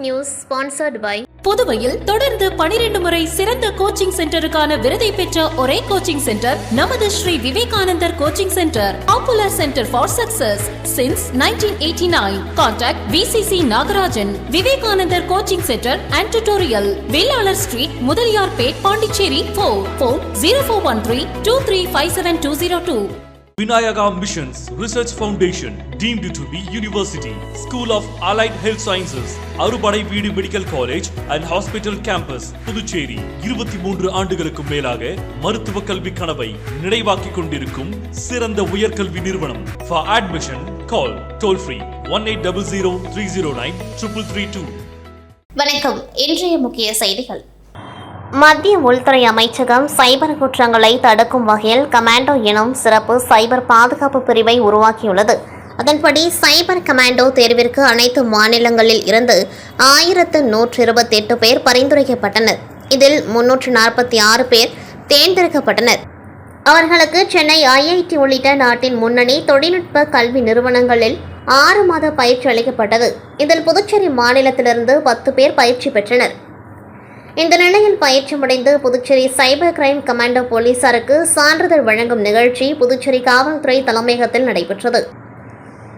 News sponsored by புதுவையில் தொடர்ந்து பனிரெண்டு முறை சிறந்த கோச்சிங் சென்டருக்கான விருதை பெற்ற ஒரே கோச்சிங் சென்டர் நமது Shri Vivekanandar coaching centre popular centre for success since nineteen eighty nine contact VCC Nagarajan Vivekanandar coaching centre and tutorial Vellalar street Mudaliarpet Pondicherry four four zero four one three two three five seven two zero two Vinayaka Missions Research Foundation deemed to be University, School of Allied Health Sciences, Arupadai Veedu medical college and hospital campus Puducherry இருபத்தி மூன்று ஆண்டுகளுக்கும் மேலாக மருத்துவ கல்வி கனவை நிறைவாக்கிக் கொண்டிருக்கும் சிறந்த உயர்கல்வி நிறுவனம். For admission call toll free one eight double zero three zero nine triple three two வணக்கம். இன்றைய முக்கிய செய்திகள். மத்திய உள்துறை அமைச்சகம் சைபர் குற்றங்களை தடுக்கும் வகையில் கமாண்டோ எனும் சிறப்பு சைபர் பாதுகாப்பு பிரிவை உருவாக்கியுள்ளது. அதன்படி சைபர் கமாண்டோ தேர்விற்கு அனைத்து மாநிலங்களில் இருந்து ஆயிரத்து நூற்று இருபத்தெட்டு பேர் பரிந்துரைக்கப்பட்டனர். இதில் முன்னூற்று நாற்பத்தி ஆறு பேர் தேர்ந்தெடுக்கப்பட்டனர். அவர்களுக்கு சென்னை ஐஐடி உள்ளிட்ட நாட்டின் முன்னணி தொழில்நுட்ப கல்வி நிறுவனங்களில் ஆறு மாத பயிற்சி அளிக்கப்பட்டது. இதில் புதுச்சேரி மாநிலத்திலிருந்து பத்து பேர் பயிற்சி பெற்றனர். இந்த நிலையில் பயிற்சி முடிந்து புதுச்சேரி சைபர் கிரைம் கமாண்டோ போலீசாருக்கு சான்றிதழ் வழங்கும் நிகழ்ச்சி புதுச்சேரி காவல்துறை தலைமையகத்தில் நடைபெற்றது.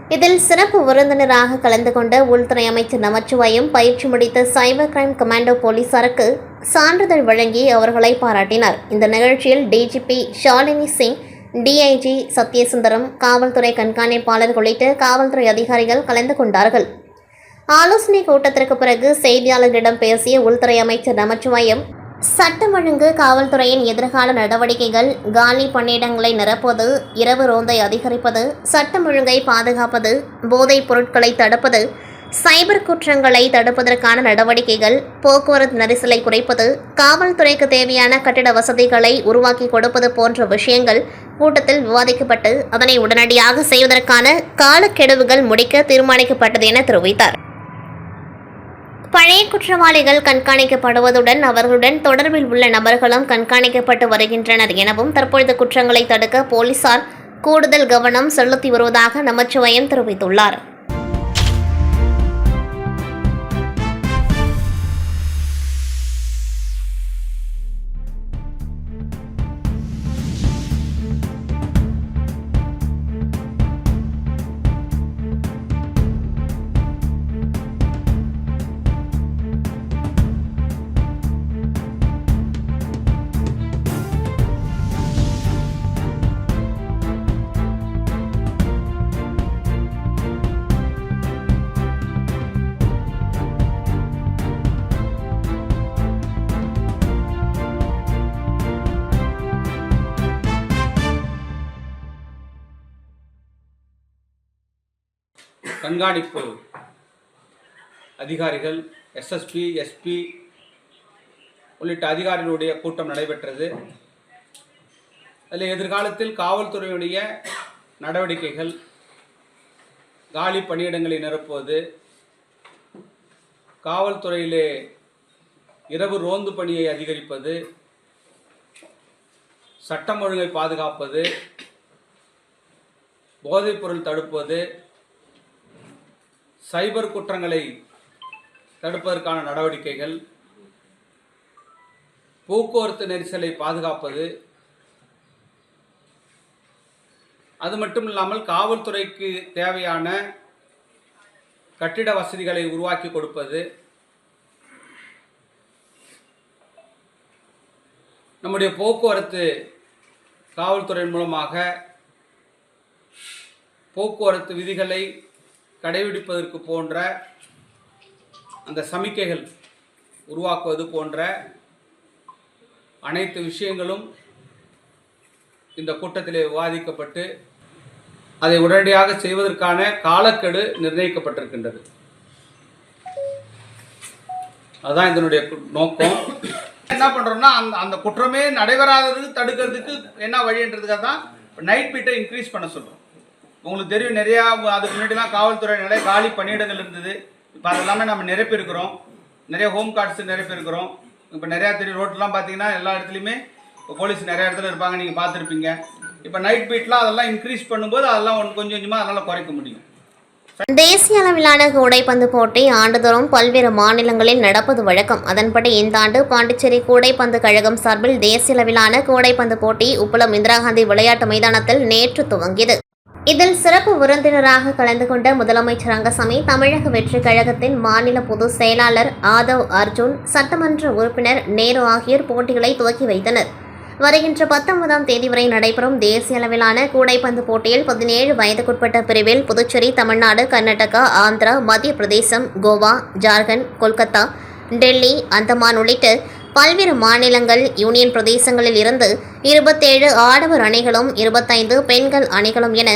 இதில் சிறப்பு விருந்தினராக கலந்து கொண்ட உள்துறை அமைச்சர் நமச்சிவாயம் பயிற்சி முடித்த சைபர் கிரைம் கமாண்டோ போலீசாருக்கு சான்றிதழ் வழங்கி அவர்களை பாராட்டினார். இந்த நிகழ்ச்சியில் டிஜிபி ஷாலினி சிங் டிஐஜி சத்யசுந்தரம் காவல்துறை கண்காணிப்பாளர் உள்ளிட்ட காவல்துறை அதிகாரிகள் கலந்து கொண்டார்கள். ஆலோசனை கூட்டத்திற்கு பிறகு செய்தியாளர்களிடம் பேசிய உள்துறை அமைச்சர் நமச்சிவாயம் சட்டம் ஒழுங்கு காவல்துறையின் எதிர்கால நடவடிக்கைகள் காலி பணியிடங்களை நிரப்புவது இரவு ரோந்தை அதிகரிப்பது சட்டம் ஒழுங்கை பாதுகாப்பது போதைப் பொருட்களை தடுப்பது சைபர் குற்றங்களை தடுப்பதற்கான நடவடிக்கைகள் போக்குவரத்து நெரிசலை குறைப்பது காவல்துறைக்கு தேவையான கட்டிட வசதிகளை உருவாக்கி கொடுப்பது போன்ற விஷயங்கள் கூட்டத்தில் விவாதிக்கப்பட்டு அதனை உடனடியாக செய்வதற்கான காலக்கெடுவுகள் முடிக்க தீர்மானிக்கப்பட்டது என தெரிவித்தார். பழைய குற்றவாளிகள் கண்காணிக்கப்படுவதுடன் அவர்களுடன் தொடர்பில் உள்ள நபர்களும் கண்காணிக்கப்பட்டு வருகின்றனர் எனவும் தற்பொழுது குற்றங்களை தடுக்க போலீசார் கூடுதல் கவனம் செலுத்தி வருவதாக நமச்சிவயம் தெரிவித்துள்ளார். கண்காணிப்பு அதிகாரிகள் எஸ்எஸ்பி எஸ்பி உள்ளிட்ட அதிகாரிகளுடைய கூட்டம் நடைபெற்றது. அதில் எதிர்காலத்தில் காவல்துறையுடைய நடவடிக்கைகள் காலி பணியிடங்களை நிரப்புவது காவல்துறையிலே இரவு ரோந்து பணியை அதிகரிப்பது சட்டம் ஒழுங்கை பாதுகாப்பது போதைப்பொருள் தடுப்பது சைபர் குற்றங்களை தடுப்பதற்கான நடவடிக்கைகள் போக்குவரத்து நெரிசலை பாதுகாப்பது அது மட்டும் இல்லாமல் காவல்துறைக்கு தேவையான கட்டிட வசதிகளை உருவாக்கி கொடுப்பது நம்முடைய போக்குவரத்து காவல்துறையின் மூலமாக போக்குவரத்து விதிகளை கடைபிடிப்பதற்கு போன்ற அந்த சமிக்கைகள் உருவாக்குவது போன்ற அனைத்து விஷயங்களும் இந்த கூட்டத்திலே விவாதிக்கப்பட்டு அதை உடனடியாக செய்வதற்கான காலக்கெடு நிர்ணயிக்கப்பட்டிருக்கின்றது. அதுதான் இதனுடைய கு- நோக்கம். என்ன பண்றோம்னா அந்த அந்த குற்றமே நடைபெறாததுக்கு தடுக்கிறதுக்கு என்ன வழின்றதுக்காக தான் நைட் பீட்டை இன்க்ரீஸ் பண்ண சொல்றோம். உங்களுக்கு தெரியும் நிறையா அதுக்கு முன்னாடிலாம் காவல்துறை நிறைய காலி பணியிடங்கள் இருந்தது. இப்போ அதெல்லாமே நம்ம நிரப்பியிருக்கிறோம். நிறைய ஹோம் கார்ட்ஸ் நிரப்பியிருக்கிறோம். இப்போ நிறையா தெரியும் ரோட்லாம் பார்த்தீங்கன்னா எல்லா இடத்துலையுமே இப்போ போலீஸ் நிறைய இடத்துல இருப்பாங்க நீங்கள் பார்த்துருப்பீங்க. இப்போ நைட் பீட்லாம் அதெல்லாம் இன்க்ரீஸ் பண்ணும்போது அதெல்லாம் ஒன்று கொஞ்சம் கொஞ்சமாக அதனால் குறைக்க முடியும். தேசிய அளவிலான கூடைப்பந்து போட்டி ஆண்டுதோறும் பல்வேறு மாநிலங்களில் நடப்பது வழக்கம். அதன்படி இந்த ஆண்டு பாண்டிச்சேரி கூடைப்பந்து கழகம் சார்பில் தேசிய அளவிலான கூடைப்பந்து போட்டி உப்பளம் இந்திரா காந்தி விளையாட்டு மைதானத்தில் நேற்று துவங்கியது. இதில் சிறப்பு விருந்தினராக கலந்து கொண்ட முதலமைச்சர் ரங்கசாமி தமிழக வெற்றிக் கழகத்தின் மாநில பொதுச் செயலாளர் ஆதவ் அர்ஜுன் சட்டமன்ற உறுப்பினர் நேரு ஆகியோர் போட்டிகளை துவக்கி வைத்தனர். வருகின்ற பத்தொன்பதாம் தேதி வரை நடைபெறும் தேசிய அளவிலான கூடைப்பந்து போட்டியில் பதினேழு வயதுக்குட்பட்ட பிரிவில் புதுச்சேரி தமிழ்நாடு கர்நாடகா ஆந்திரா மத்திய பிரதேசம் கோவா ஜார்க்கண்ட் கொல்கத்தா டெல்லி அந்தமான் உள்ளிட்ட பல்வேறு மாநிலங்கள் யூனியன் பிரதேசங்களில் இருந்து இருபத்தேழு ஆடவர் அணிகளும் இருபத்தைந்து பெண்கள் அணிகளும் என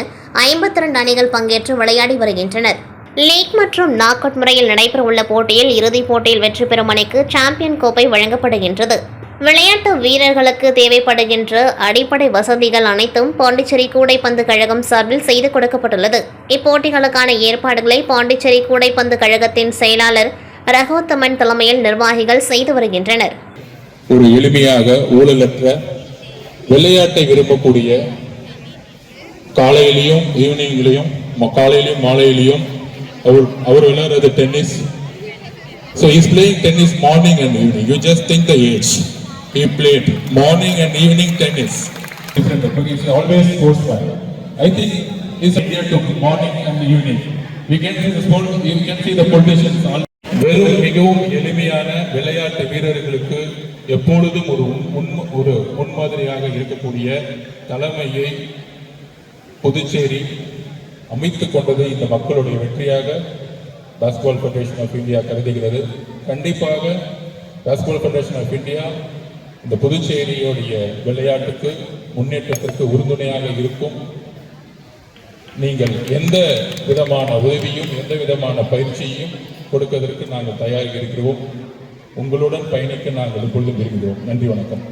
ஐம்பத்தி ரெண்டு அணிகள் பங்கேற்று விளையாடி வருகின்றனர். லீக் மற்றும் நாக் அவுட் முறையில் நடைபெறவுள்ள போட்டியில் இறுதிப் போட்டியில் வெற்றி பெறும் அணிக்கு சாம்பியன் கோப்பை வழங்கப்படுகின்றது. விளையாட்டு வீரர்களுக்கு தேவைப்படுகின்ற அடிப்படை வசதிகள் அனைத்தும் பாண்டிச்சேரி கூடைப்பந்து கழகம் சார்பில் செய்து கொடுக்கப்பட்டுள்ளது. இப்போட்டிகளுக்கான ஏற்பாடுகளை பாண்டிச்சேரி கூடைப்பந்து கழகத்தின் செயலாளர் ரகோத்தமன் தலைமையில் நிர்வாகிகள் செய்து வருகின்றனர் ஒரு எளிமையாக ஊழலற்ற விளையாட்டை விரும்பக்கூடிய காலையிலையும் ஈவினிங்லையும் காலையிலையும் மாலையிலையும் அவர் அவர் விளையாடுறது tennis so is playing tennis morning and evening you just think the age he played morning and evening tennis different but he's always sports man i think is here to morning and evening we can see the sport you can see the politicians all வெறும் மிகவும் எளிமையான விளையாட்டு வீரர்களுக்கு எப்பொழுதும் ஒரு உன்- ஒரு முன்மாதிரியாக இருக்கக்கூடிய தலைமையை புதுச்சேரி அமைத்து கொண்டது இந்த மக்களுடைய வெற்றியாக பாஸ்கெட்பால் ஃபெடரேஷன் ஆஃப் இந்தியா கருதுகிறது. கண்டிப்பாக பாஸ்கெட்பால் ஃபெடரேஷன் ஆஃப் இந்தியா இந்த புதுச்சேரியுடைய விளையாட்டுக்கு முன்னேற்றத்திற்கு உறுதுணையாக இருக்கும். நீங்கள் எந்த விதமான உதவியும் எந்த விதமான பயிற்சியையும் கொடுப்பதற்கு நாங்கள் தயாராக இருக்கிறோம். உங்களுடன் பயணிக்க நாங்கள் எப்பொழுதும் விரும்புகிறோம். நன்றி வணக்கம்.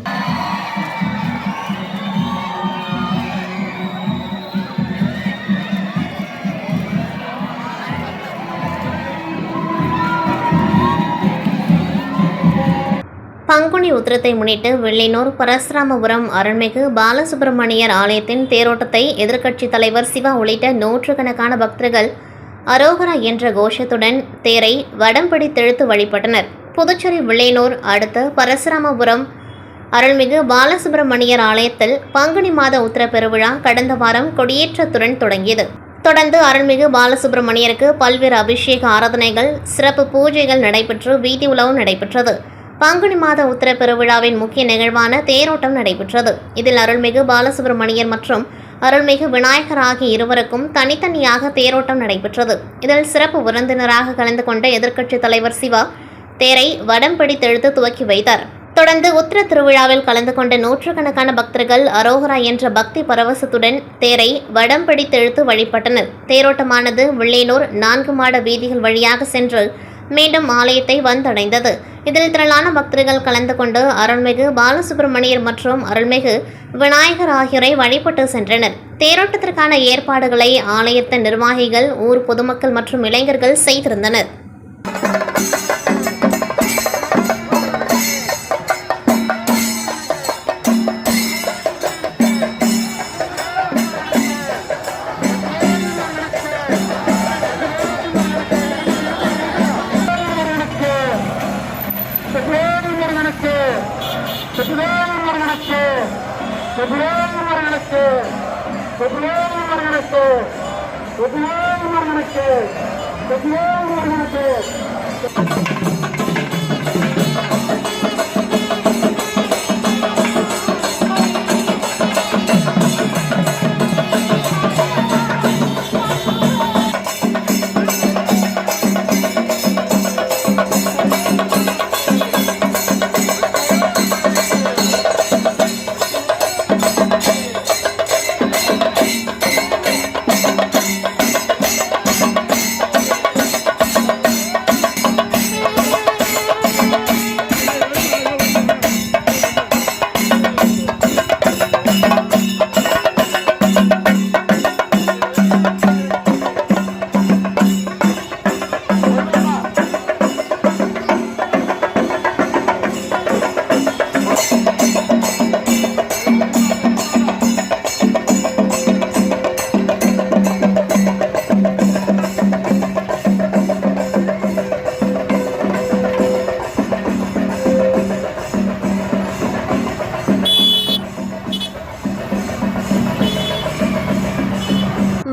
பங்குனி உத்திரத்தை முன்னிட்டு வெள்ளையனூர் பரசுராமபுரம் அருள்மிகு பாலசுப்பிரமணியர் ஆலயத்தின் தேரோட்டத்தை எதிர்க்கட்சித் தலைவர் சிவா உள்ளிட்ட நூற்றுக்கணக்கான பக்தர்கள் அரோகரா என்ற கோஷத்துடன் தேரை வடம் பிடித்தெழுத்து வழிபட்டனர். புதுச்சேரி விளையனூர் அடுத்த பரசுராமபுரம் அருள்மிகு பாலசுப்பிரமணியர் ஆலயத்தில் பங்குனி மாத உத்திர பெருவிழா கடந்த வாரம் கொடியேற்றத்துடன் தொடங்கியது. தொடர்ந்து அருள்மிகு பாலசுப்பிரமணியருக்கு பல்வேறு அபிஷேக ஆராதனைகள் சிறப்பு பூஜைகள் நடைபெற்று வீதி உலவும் நடைபெற்றது. பங்குனி மாத உத்திர பெருவிழாவின் முக்கிய நிகழ்வான தேரோட்டம் நடைபெற்றது. இதில் அருள்மிகு பாலசுப்பிரமணியர் மற்றும் அருள்மிகு விநாயகர் ஆகிய இருவருக்கும் தனித்தனியாக தேரோட்டம் நடைபெற்றது. இதில் சிறப்பு விருந்தினராக கலந்து கொண்ட எதிர்க்கட்சித் தலைவர் சிவா தேரை வடம் பிடித்தெழுத்து துவக்கி வைத்தார். தொடர்ந்து உத்திர திருவிழாவில் கலந்து கொண்ட நூற்றுக்கணக்கான பக்தர்கள் அரோகரா என்ற பக்தி பரவசத்துடன் தேரை வடம் பிடித்தெழுத்து வழிபட்டனர். தேரோட்டமானது வெள்ளையனூர் நான்கு மாட வீதிகள் வழியாக சென்று மீண்டும் ஆலயத்தை வந்தடைந்தது. இதில் திரளான பக்தர்கள் கலந்து கொண்டு அருள்மிகு பாலசுப்பிரமணியர் மற்றும் அருள்மிகு விநாயகர் ஆகியோரை வழிபட்டு சென்றனர். தேரோட்டத்திற்கான ஏற்பாடுகளை ஆலயத்தின் நிர்வாகிகள் ஊர் பொதுமக்கள் மற்றும் இளைஞர்கள் செய்திருந்தனர்.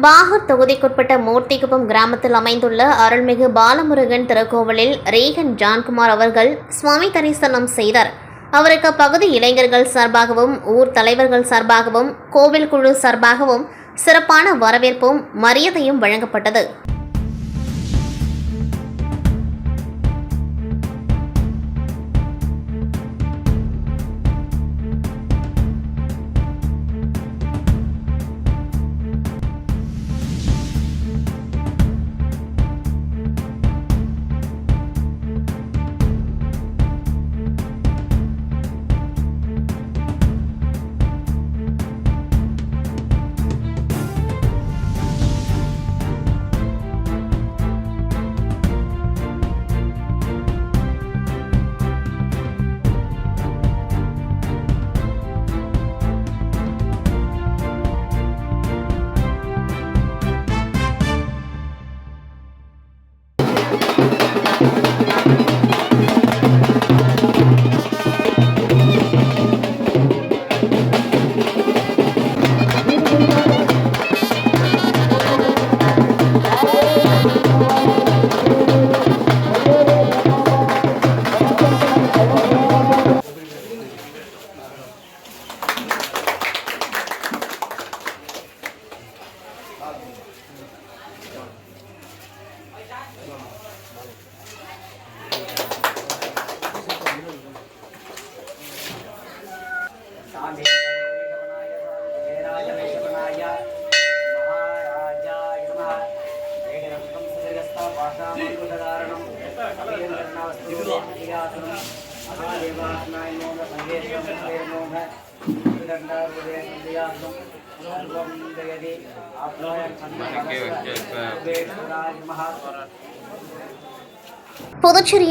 பாகூர் தொகுதிக்குட்பட்ட மூர்த்திகுப்பம் கிராமத்தில் அமைந்துள்ள அருள்மிகு பாலமுருகன் திருக்கோவிலில் ரீகன் ஜான்குமார் அவர்கள் சுவாமி தரிசனம் செய்தார். அவருக்கு பகுதி இளைஞர்கள் சார்பாகவும் ஊர் தலைவர்கள் சார்பாகவும் கோவில் குழு சார்பாகவும் சிறப்பான வரவேற்பும் மரியாதையும் வழங்கப்பட்டது.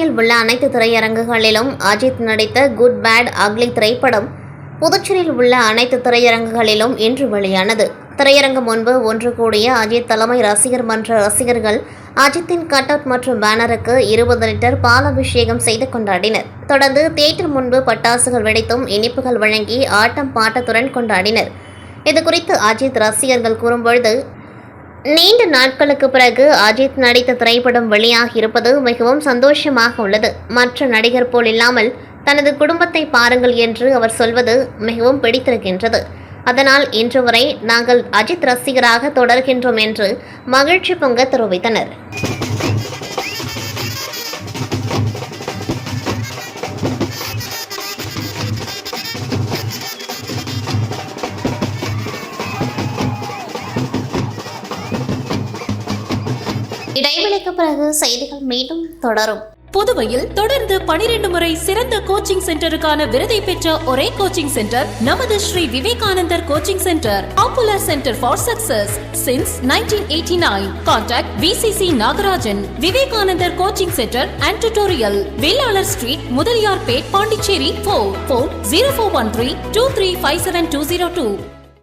புதுச்சேரியில் உள்ள அனைத்து திரையரங்குகளிலும் அஜித் நடித்த குட் பேட் அக்லி திரைப்படம் புதுச்சேரியில் உள்ள அனைத்து திரையரங்குகளிலும் இன்று வெளியானது. திரையரங்கு முன்பு ஒன்று கூடிய அஜித் தலைமை ரசிகர் மன்ற ரசிகர்கள் அஜித்தின் கட் அவுட் மற்றும் பேனருக்கு இருபது லிட்டர் பாலாபிஷேகம் செய்து கொண்டாடினர். தொடர்ந்து தியேட்டர் முன்பு பட்டாசுகள் வெடித்தும் இனிப்புகள் வழங்கி ஆட்டம் பாட்டத்துடன் கொண்டாடினர். இதுகுறித்து அஜித் ரசிகர்கள் கூறும்பொழுது நீண்ட நாட்களுக்கு பிறகு அஜித் நடித்த திரைப்படம் வெளியாகி இருப்பது மிகவும் சந்தோஷமாக உள்ளது. மற்ற நடிகர் போல் இல்லாமல் தனது குடும்பத்தை பாருங்கள் என்று அவர் சொல்வது மிகவும் பிடித்திருக்கின்றது. அதனால் இன்று வரை நாங்கள் அஜித் ரசிகராக தொடர்கின்றோம் என்று மகிழ்ச்சி பொங்க தெரிவித்தனர். இடைவெளிக்கு பிறகு செய்திகள் மீண்டும் தொடரும். புதுவையில் தொடர்ந்து பனிரெண்டு முறை சிறந்த கோச்சிங் சென்டருக்கான விருதை பெற்ற ஒரே கோச்சிங் சென்டர் நமது Shri Vivekanandar coaching centre popular centre for success since nineteen eighty nine contact VCC Nagarajan Vivekanandar coaching centre and tutorial Vellalar street Mudaliarpet Pondicherry four four zero four one three two three five seven two zero two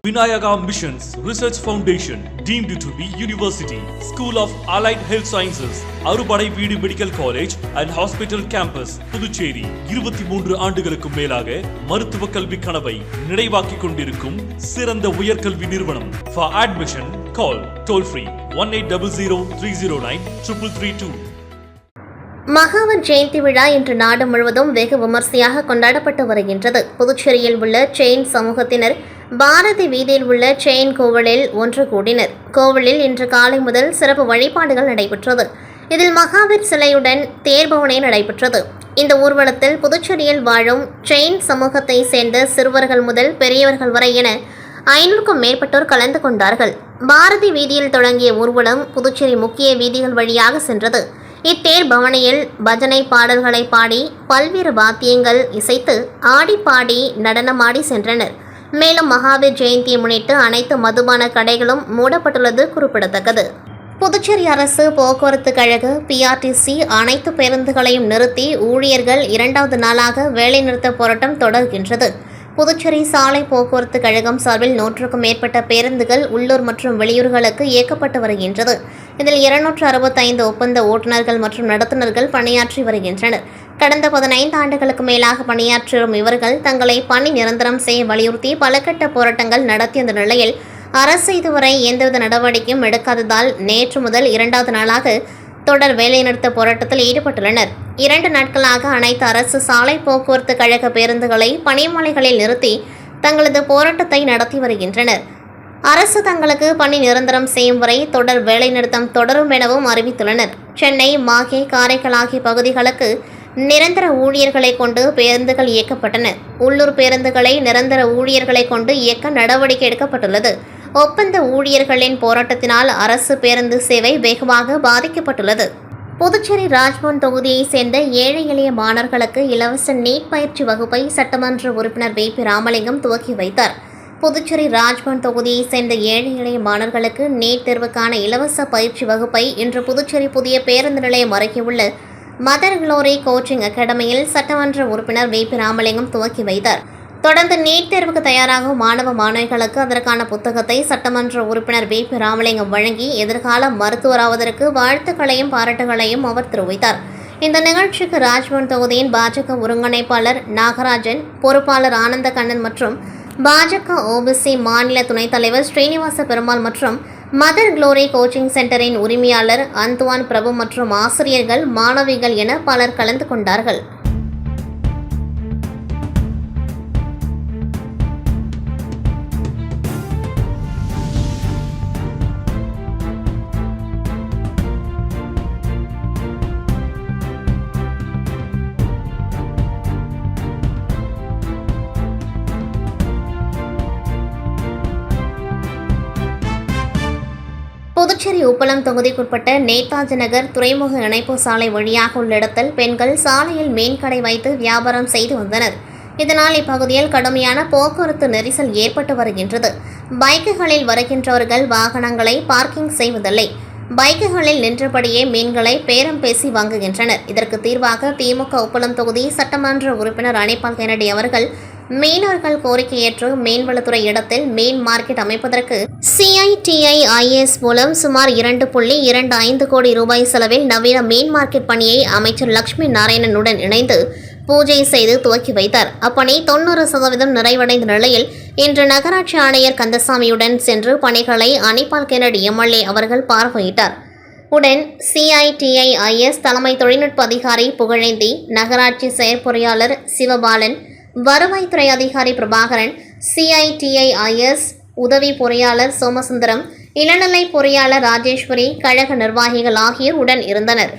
Vinayaka Missions Research Foundation deemed to be university, School of Allied Health Sciences, Arupadai Veedu medical college and hospital campus Puducherry இருபத்தி மூன்று ஆண்டுகளுக்கு மேலாக மருத்துவ கல்வி கனவை நிறைவாக்கிக் கொண்டிருக்கும் சிறந்த உயர்கல்வி நிறுவனம். For admission call toll free one eight double zero three zero nine triple three two Mahavir Jayanti விழா இன்று நாடு முழுவதும் வெகு விமர்சையாக கொண்டாடப்பட்டு வருகின்றது. புதுச்சேரியில் உள்ள செயின் சமூகத்தினர் பாரதி வீதியில் உள்ள செயின் கோவிலில் ஒன்று கூடினர். கோவிலில் இன்று காலை முதல் சிறப்பு வழிபாடுகள் நடைபெற்றது. இதில் மகாவீர் சிலையுடன் தேர்பவனை நடைபெற்றது. இந்த ஊர்வலத்தில் புதுச்சேரியில் வாழும் செயின் சமூகத்தை சேர்ந்த சிறுவர்கள் முதல் பெரியவர்கள் வரை என ஐநூறுக்கும் மேற்பட்டோர் கலந்து கொண்டார்கள். பாரதி வீதியில் தொடங்கிய ஊர்வலம் புதுச்சேரி முக்கிய வீதிகள் வழியாக சென்றது. இத்தேர் பவனியில் பஜனை பாடல்களை பாடி பல்வேறு வாத்தியங்கள் இசைத்து ஆடி பாடி நடனமாடி சென்றனர். மேலும் மகாவீர் ஜெயந்தியை முன்னிட்டு அனைத்து மதுபான கடைகளும் மூடப்பட்டுள்ளது குறிப்பிடத்தக்கது. புதுச்சேரி அரசு போக்குவரத்து கழக பிஆர்டிசி அனைத்து பேருந்துகளையும் நிறுத்தி ஊழியர்கள் இரண்டாவது நாளாக வேலைநிறுத்த போராட்டம் தொடர்கின்றது. புதுச்சேரி சாலை போக்குவரத்து கழகம் சார்பில் நூற்றுக்கும் மேற்பட்ட பேருந்துகள் உள்ளூர் மற்றும் வெளியூர்களுக்கு இயக்கப்பட்டு வருகின்றது. இதில் இருநூற்று அறுபத்தைந்து ஒப்பந்த ஓட்டுநர்கள் மற்றும் நடத்துனர்கள் பணியாற்றி வருகின்றனர். கடந்த பதினைந்து ஆண்டுகளுக்கு மேலாக பணியாற்றி வரும் இவர்கள் தங்களை பணி நிரந்தரம் செய்ய வலியுறுத்தி பல கட்ட போராட்டங்கள் நடத்திய நிலையில் அரசு இதுவரை எந்தவித நடவடிக்கையும் எடுக்காததால் நேற்று முதல் இரண்டாவது நாளாக தொடர் வேலைநிறுத்த போராட்டத்தில் ஈடுபட்டுள்ளனர். இரண்டு நாட்களாக அனைத்து அரசு சாலை போக்குவரத்து கழக பேருந்துகளை பணிமனைகளில் நிறுத்தி தங்களது போராட்டத்தை நடத்தி வருகின்றனர். அரசு தங்களுக்கு பணி நிரந்தரம் செய்யும் வரை தொடர் வேலைநிறுத்தம் தொடரும் எனவும் அறிவித்துள்ளனர். சென்னை மாகே காரைக்கால் ஆகிய பகுதிகளுக்கு நிரந்தர ஊழியர்களை கொண்டு பேருந்துகள் இயக்கப்பட்டன. உள்ளூர் பேருந்துகளை நிரந்தர ஊழியர்களை கொண்டு இயக்க நடவடிக்கை எடுக்கப்பட்டுள்ளது. ஒப்பந்த ஊழியர்களின் போராட்டத்தினால் அரசு பேருந்து சேவை வெகுவாக பாதிக்கப்பட்டுள்ளது. புதுச்சேரி ராஜ்பவன் தொகுதியைச் சேர்ந்த ஏழை எளிய மாணவர்களுக்கு இலவச நீட் பயிற்சி வகுப்பை சட்டமன்ற உறுப்பினர் வி. பி. ராமலிங்கம் துவக்கி வைத்தார். புதுச்சேரி ராஜ்பவன் தொகுதியைச் சேர்ந்த ஏழை எளிய மாணவர்களுக்கு நீட் தேர்வுக்கான இலவச பயிற்சி வகுப்பை இன்று புதுச்சேரி புதிய பேருந்து நிலையம் அருகே உள்ள மதர் குளோரி கோச்சிங் அகாடமியில் சட்டமன்ற உறுப்பினர் வி. பி ராமலிங்கம் துவக்கி வைத்தார். தொடர்ந்து நீட் தேர்வுக்கு தயாராகும் மாணவ மாணவிகளுக்கு அதற்கான புத்தகத்தை சட்டமன்ற உறுப்பினர் வி. பி ராமலிங்கம் வழங்கி எதிர்கால மருத்துவராவதற்கு வாழ்த்துக்களையும் பாராட்டுகளையும் அவர் தெரிவித்தார். இந்த நிகழ்ச்சிக்கு ராஜ்பவன் தொகுதியின் பாஜக ஒருங்கிணைப்பாளர் நாகராஜன் பொறுப்பாளர் ஆனந்த கண்ணன் மற்றும் பாஜக ஓபிசி மாநில துணைத் தலைவர் ஸ்ரீனிவாச பெருமாள் மற்றும் மதர் குளோரி கோச்சிங் சென்டரின் உரிமையாளர் அந்துவான் பிரபு மற்றும் ஆசிரியர்கள் மாணவிகள் என பலர் கலந்து கொண்டார்கள். உப்பளம் தொகுதிக்குட்பட்ட நேதாஜி நகர் துறைமுக இணைப்பு சாலை வழியாக உள்ள இடத்தில் பெண்கள் சாலையில் மீன்கடை வைத்து வியாபாரம் செய்து வந்தனர். இதனால் இப்பகுதியில் கடுமையான போக்குவரத்து நெரிசல் ஏற்பட்டு வருகின்றது. பைக்குகளில் வருகின்றவர்கள் வாகனங்களை பார்க்கிங் செய்வதில்லை. பைக்குகளில் நின்றபடியே மீன்களை பேரம் பேசி வாங்குகின்றனர். இதற்கு தீர்வாக திமுக உப்பளம் தொகுதி சட்டமன்ற உறுப்பினர் அணைப்பால் கெனடி அவர்கள் மீனவர்கள் கோரிக்கையற்று மீன்வளத்துறை இடத்தில் மீன் மார்க்கெட் அமைப்பதற்கு சிஐடிஐ ஐஏஎஸ் மூலம் சுமார் இரண்டு புள்ளி இரண்டு ஐந்து கோடி ரூபாய் செலவில் நவீன மீன் மார்க்கெட் பணியை அமைச்சர் லட்சுமி நாராயணனுடன் இணைந்து பூஜை செய்து துவக்கி வைத்தார். அப்பணி தொண்ணூறு சதவீதம் நிறைவடைந்த நிலையில் இன்று நகராட்சி ஆணையர் கந்தசாமியுடன் சென்று பணிகளை அனிபால் கெனடி எம்எல்ஏ அவர்கள் பார்வையிட்டார். உடன் சிஐடிஐ ஐஎஸ் தலைமை தொழில்நுட்ப அதிகாரி புகழேந்தி நகராட்சி செயற்பொறியாளர் சிவபாலன் வருவாய்த்துறை அதிகாரி பிரபாகரன் சிஐடிஐஐஎஸ் உதவி பொறியாளர் சோமசுந்தரம் இளநிலை பொறியாளர் ராஜேஸ்வரி கழக நிர்வாகிகள் ஆகியோர் உடன் இருந்தனர்.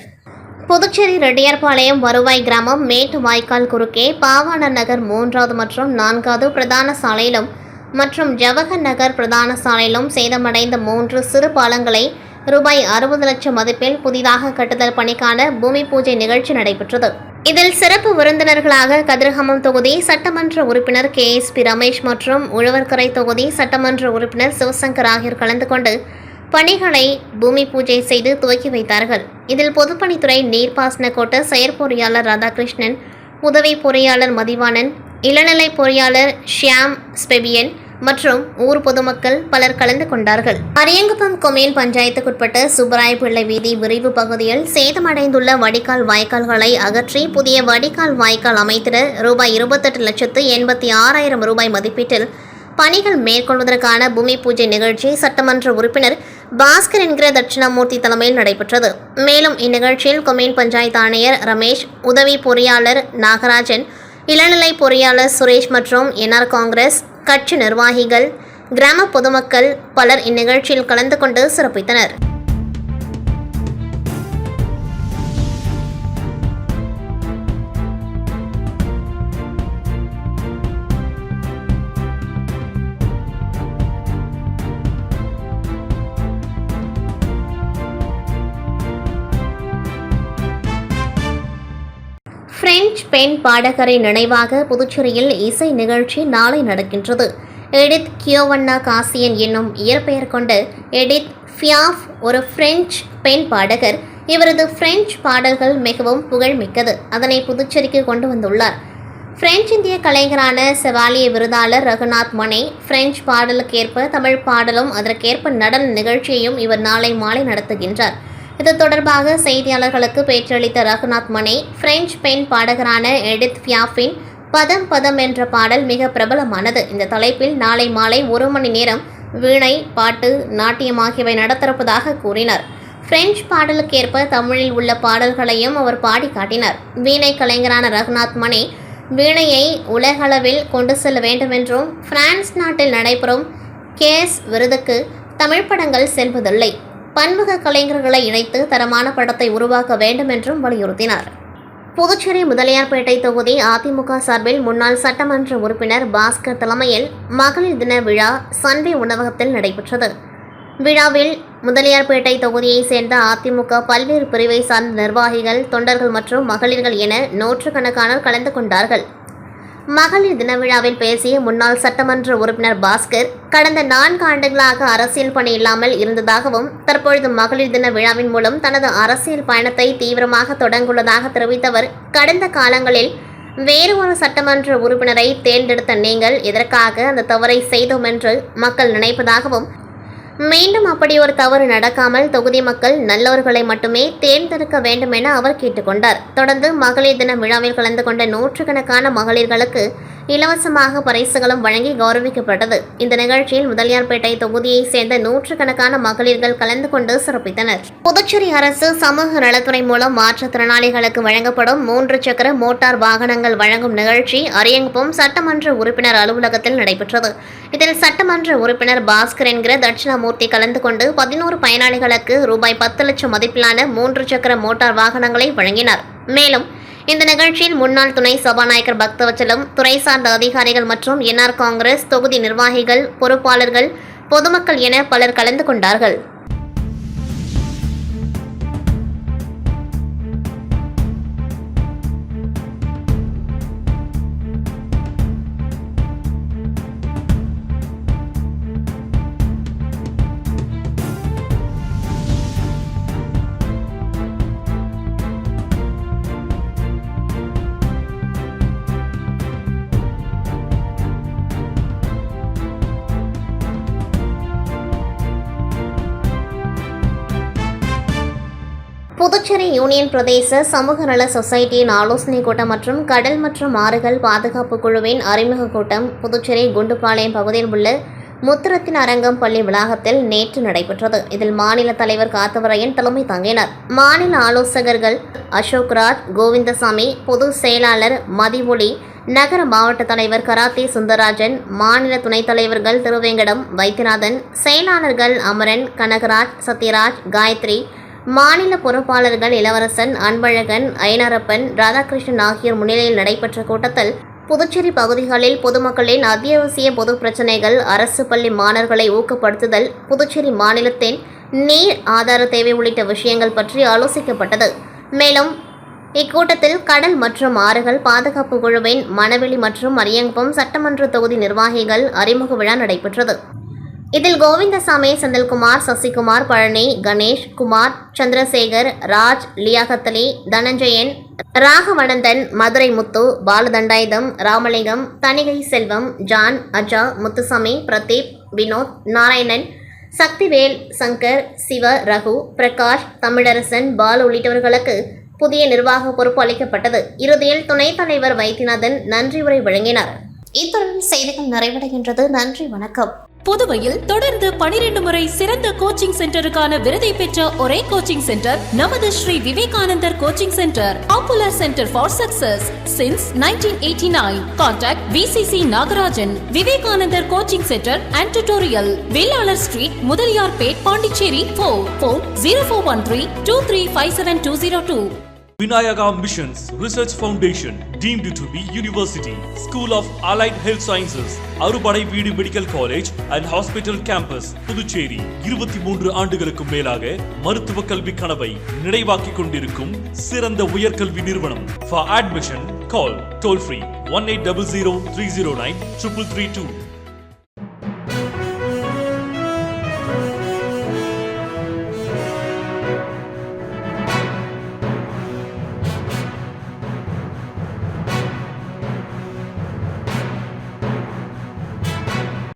புதுச்சேரி ரெட்டியார்பாளையம் வருவாய் கிராமம் மேட்டு வாய்க்கால் குறுக்கே பாவாணர் நகர் மூன்றாவது மற்றும் நான்காவது பிரதான சாலையிலும் மற்றும் ஜவஹர் நகர் பிரதான சாலையிலும் சேதமடைந்த மூன்று சிறு பாலங்களை ரூபாய் அறுபது லட்சம் மதிப்பில் புதிதாக கட்டுதல் பணிக்கான பூமி பூஜை நிகழ்ச்சி நடைபெற்றது. இதில் சிறப்பு விருந்தினர்களாக கதிரகமம் தொகுதி சட்டமன்ற உறுப்பினர் கே. எஸ். பி. ரமேஷ் மற்றும் உழவர்கரை தொகுதி சட்டமன்ற உறுப்பினர் சிவசங்கர் ஆகியோர் கலந்து கொண்டு பணிகளை பூமி பூஜை செய்து துவக்கி வைத்தார்கள். இதில் பொதுப்பணித்துறை நீர்ப்பாசன கோட்ட செயற்பொறியாளர் ராதாகிருஷ்ணன் உதவி பொறியாளர் மதிவாணன் இளநிலை பொறியாளர் ஷியாம் ஸ்பெபியன் மற்றும் ஊர் பொதுமக்கள் பலர் கலந்து கொண்டார்கள். அரியங்குப்பம் கொமேன் பஞ்சாயத்துக்குட்பட்ட சுப்பராயப்பிள்ளை வீதி விரிவு பகுதியில் சேதமடைந்துள்ள வடிகால் வாய்க்கால்களை அகற்றி புதிய வடிகால் வாய்க்கால் அமைத்திட ரூபாய் இருபத்தெட்டு லட்சத்து எண்பத்தி ஆறாயிரம் ரூபாய் மதிப்பீட்டில் பணிகள் மேற்கொள்வதற்கான பூமி பூஜை நிகழ்ச்சி சட்டமன்ற உறுப்பினர் பாஸ்கர் என்கிற தட்சிணாமூர்த்தி தலைமையில் நடைபெற்றது. மேலும் இந்நிகழ்ச்சியில் கொமேன் பஞ்சாயத்து ஆணையர் ரமேஷ் உதவி பொறியாளர் நாகராஜன் இளநிலை பொறியாளர் சுரேஷ் மற்றும் என்ஆர் காங்கிரஸ் கட்சி நிர்வாகிகள் கிராம பொதுமக்கள் பலர் இந்நிகழ்ச்சியில் கலந்து கொண்டு சிறப்பித்தனர். பிரெஞ்சு பெண் பாடகரை நினைவாக புதுச்சேரியில் இசை நிகழ்ச்சி நாளை நடக்கின்றது. எடித் கியோவண்ணா காசியன் என்னும் இயற்பெயர் கொண்ட எடித் ஃபியாஃப் ஒரு பிரெஞ்சு பெண் பாடகர். இவரது பிரெஞ்சு பாடல்கள் மிகவும் புகழ்மிக்கது. அதனை புதுச்சேரிக்கு கொண்டு வந்துள்ளார். பிரெஞ்சு இந்திய கலைஞரான செவாலிய விருதாளர் ரகுநாத் மனே பிரெஞ்சு பாடலுக்கேற்ப தமிழ் பாடலும் அதற்கேற்ப நடன நிகழ்ச்சியையும் இவர் நாளை மாலை நடத்துகின்றார். இது தொடர்பாக செய்தியாளர்களுக்கு பேச்சளித்த ரகுநாத் மணி பிரெஞ்சு பெண் பாடகரான எடித் பியாஃபின் பதம் பதம் என்ற பாடல் மிக பிரபலமானது. இந்த தலைப்பில் நாளை மாலை ஒரு மணி நேரம் வீணை பாட்டு நாட்டியம் ஆகியவை நடத்திருப்பதாக கூறினார். பிரெஞ்சு பாடலுக்கேற்ப தமிழில் உள்ள பாடல்களையும் அவர் பாடி காட்டினார். வீணை கலைஞரான ரகுநாத் மணி வீணையை உலகளவில் கொண்டு செல்ல வேண்டுமென்றும் பிரான்ஸ் நாட்டில் நடைபெறும் கேஸ் விருதுக்கு தமிழ் படங்கள் செல்வதில்லை. பன்முக கலைஞர்களை இணைத்து தரமான படத்தை உருவாக்க வேண்டும் என்றும் வலியுறுத்தினார். புதுச்சேரி முதலியார்பேட்டை தொகுதி அதிமுக சார்பில் முன்னாள் சட்டமன்ற உறுப்பினர் பாஸ்கர் தலைமையில் மகளிர் தின விழா சன்வி உணவகத்தில் நடைபெற்றது. விழாவில் முதலியார்பேட்டை தொகுதியைச் சேர்ந்த அதிமுக பல்வேறு பிரிவை சார்ந்த நிர்வாகிகள் தொண்டர்கள் மற்றும் மகளிர்கள் என நூற்றுக்கணக்கானோர் கலந்து கொண்டார்கள். மகளிர் தின விழாவில் பேசிய முன்னாள் சட்டமன்ற உறுப்பினர் பாஸ்கர் கடந்த நான்கு ஆண்டுகளாக அரசியல் பணி இல்லாமல் இருந்ததாகவும் தற்பொழுது மகளிர் தின விழாவின் மூலம் தனது அரசியல் பயணத்தை தீவிரமாக தொடங்குள்ளதாக தெரிவித்தவர். கடந்த காலங்களில் வேறு ஒரு சட்டமன்ற உறுப்பினரை தேர்ந்தெடுத்த நீங்கள் எதற்காக அந்த தவறை செய்தோம் என்று மக்கள் நினைப்பதாகவும் மீண்டும் அப்படி ஒரு தவறு நடக்காமல் தொகுதி மக்கள் நல்லவர்களை மட்டுமே தேர்ந்தெடுக்க வேண்டும் என அவர் கேட்டுக்கொண்டார். தொடர்ந்து மகளிர் தின விழாவில் கலந்து கொண்ட நூற்றுக்கணக்கான மகளிர்களுக்கு இலவசமாக பரிசுகளும் வழங்கி கௌரவிக்கப்பட்டது. இந்த நிகழ்ச்சியில் முதலியார்பேட்டை தொகுதியைச் சேர்ந்த நூற்றுக்கணக்கான மகளிர்கள் கலந்து கொண்டு சிறப்பித்தனர். புதுச்சேரி அரசு சமூக நலத்துறை மூலம் மாற்றுத்திறனாளிகளுக்கு வழங்கப்படும் மூன்று சக்கர மோட்டார் வாகனங்கள் வழங்கும் நிகழ்ச்சி அரியங்குப்பம் சட்டமன்ற உறுப்பினர் அலுவலகத்தில் நடைபெற்றது. இதில் சட்டமன்ற உறுப்பினர் பாஸ்கர் என்கிற தட்சிணாமூர்த்தி கலந்து கொண்டு பதினோரு பயனாளிகளுக்கு ரூபாய் பத்து லட்சம் மதிப்பிலான மூன்று சக்கர மோட்டார் வாகனங்களை வழங்கினார். மேலும் இந்த நிகழ்ச்சியில் முன்னாள் துணை சபாநாயகர் பக்தவச்சலம் துறை சார்ந்த அதிகாரிகள் மற்றும் என்ஆர் காங்கிரஸ் தொகுதி நிர்வாகிகள் பொறுப்பாளர்கள் பொதுமக்கள் என பலர் கலந்து கொண்டார்கள். யூனியன் பிரதேச சமூக நல சொசைட்டியின் ஆலோசனைக் கூட்டம் மற்றும் கடல் மற்றும் ஆறுகள் பாதுகாப்பு குழுவின் அறிமுக கூட்டம் புதுச்சேரி குண்டுபாளையம் பகுதியில் உள்ள முத்துரத்தின் அரங்கம் பள்ளி வளாகத்தில் நேற்று நடைபெற்றது. இதில் மாநில தலைவர் காத்தவரையன் தலைமை தாங்கினார். மாநில ஆலோசகர்கள் அசோக்ராஜ் கோவிந்தசாமி பொதுச் செயலாளர் மதிவொளி நகர மாவட்ட தலைவர் கராத்தே சுந்தரராஜன் மாநில துணைத் தலைவர்கள் திருவேங்கடம் வைத்தியநாதன் செயலாளர்கள் அமரன் கனகராஜ் சத்யராஜ் காயத்ரி மாநில பொறுப்பாளர்கள் இளவரசன் அன்பழகன் ஐனரப்பன் ராதாகிருஷ்ணன் ஆகியோர் முன்னிலையில் நடைபெற்ற கூட்டத்தில் புதுச்சேரி பகுதிகளில் பொதுமக்களின் அத்தியாவசிய பொது பிரச்சினைகள் அரசு பள்ளி மாணவர்களை ஊக்கப்படுத்துதல் புதுச்சேரி மாநிலத்தின் நீர் ஆதார தேவை உள்ளிட்ட விஷயங்கள் பற்றி ஆலோசிக்கப்பட்டது. மேலும் இக்கூட்டத்தில் கடல் மற்றும் ஆறுகள் பாதுகாப்பு குழுவின் மணவெளி மற்றும் அரியங்குப்பம் சட்டமன்ற தொகுதி நிர்வாகிகள் அறிமுக விழா நடைபெற்றது. இதில் கோவிந்தசாமி செந்தில்குமார் சசிகுமார் பழனி கணேஷ் குமார் சந்திரசேகர் ராஜ் லியாகத்தலி தனஞ்சயன் ராகவனந்தன் மதுரை முத்து பாலதண்டாயுதம் ராமலிங்கம் தணிகை செல்வம் ஜான் அஜா முத்துசாமி பிரதீப் வினோத் நாராயணன் சக்திவேல் சங்கர் சிவ ரகு பிரகாஷ் தமிழரசன் பால் உள்ளிட்டவர்களுக்கு புதிய நிர்வாக பொறுப்பு அளிக்கப்பட்டது. இறுதியில் துணைத் தலைவர் வைத்தியநாதன் நன்றி உரை வழங்கினார். இத்துடன் செய்திகள் நிறைவடைகின்றது. நன்றி வணக்கம். புதுவையில் தொடர்ந்து பனிரெண்டு முறை சிறந்த கோச்சிங் சென்டருக்கான விருதை பெற்ற ஒரே கோச்சிங் சென்டர் நமது Shri Vivekanandar coaching centre popular centre for success since nineteen eighty nine contact VCC Nagarajan Vivekanandar coaching centre and tutorial Vellalar street Mudaliarpet Pondicherry four four zero four one three two three five seven two zero two Vinayaka Missions Research Foundation deemed to be university. School of Allied Health Sciences Arupadai Veedu medical college and hospital campus Puducherry இருபத்தி மூன்று ஆண்டுகளுக்கும் மேலாக மருத்துவ கல்வி கனவை நிறைவாக்கிக் கொண்டிருக்கும் சிறந்த உயர்கல்வி நிறுவனம் for admission call toll free one eight double zero three zero nine triple three two